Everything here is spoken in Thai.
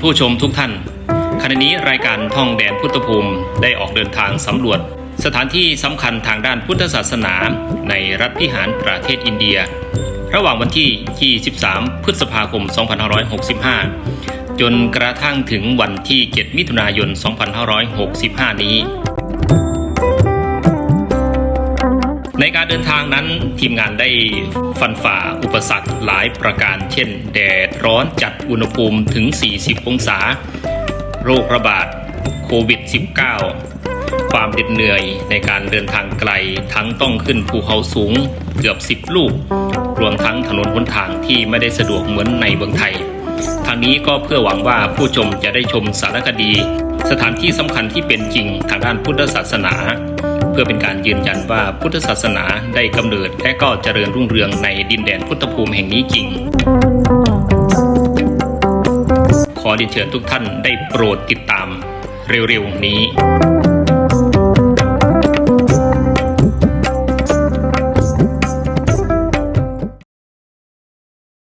ผู้ชมทุกท่าน ขณะนี้รายการท่องแดนพุทธภูมิได้ออกเดินทางสำรวจ สถานที่สำคัญทางด้านพุทธศาสนาในรัฐพิหารประเทศอินเดีย ระหว่างวันที่ 23 พฤษภาคม 2565 จนกระทั่งถึงวันที่ 7 มิถุนายน 2565 นี้ ในการเดินทางนั้นทีมงานได้ฟันฝ่าอุปสรรคหลายประการ เช่น แดดร้อนจัดอุณหภูมิถึง 40 องศา โรคระบาดโควิด -19 ความเหน็ดเหนื่อยในการเดินทางไกลทั้งต้องขึ้นภูเขาสูงเกือบ 10 ลูก รวมทั้งถนนหนทางที่ไม่ได้สะดวกเหมือนในเมืองไทย ทางนี้ก็เพื่อหวังว่าผู้ชมจะได้ชมสารคดี สถานที่สำคัญที่เป็นจริงทางด้านพุทธศาสนา พื่อเป็นการยืนยันว่าพุทธศาสนาได้กำเนิดและก็เจริญรุ่งเรืองในดินแดนพุทธภูมิแห่งนี้จริง ขอเรียนเชิญทุกท่านได้โปรดติดตามเร็วๆนี้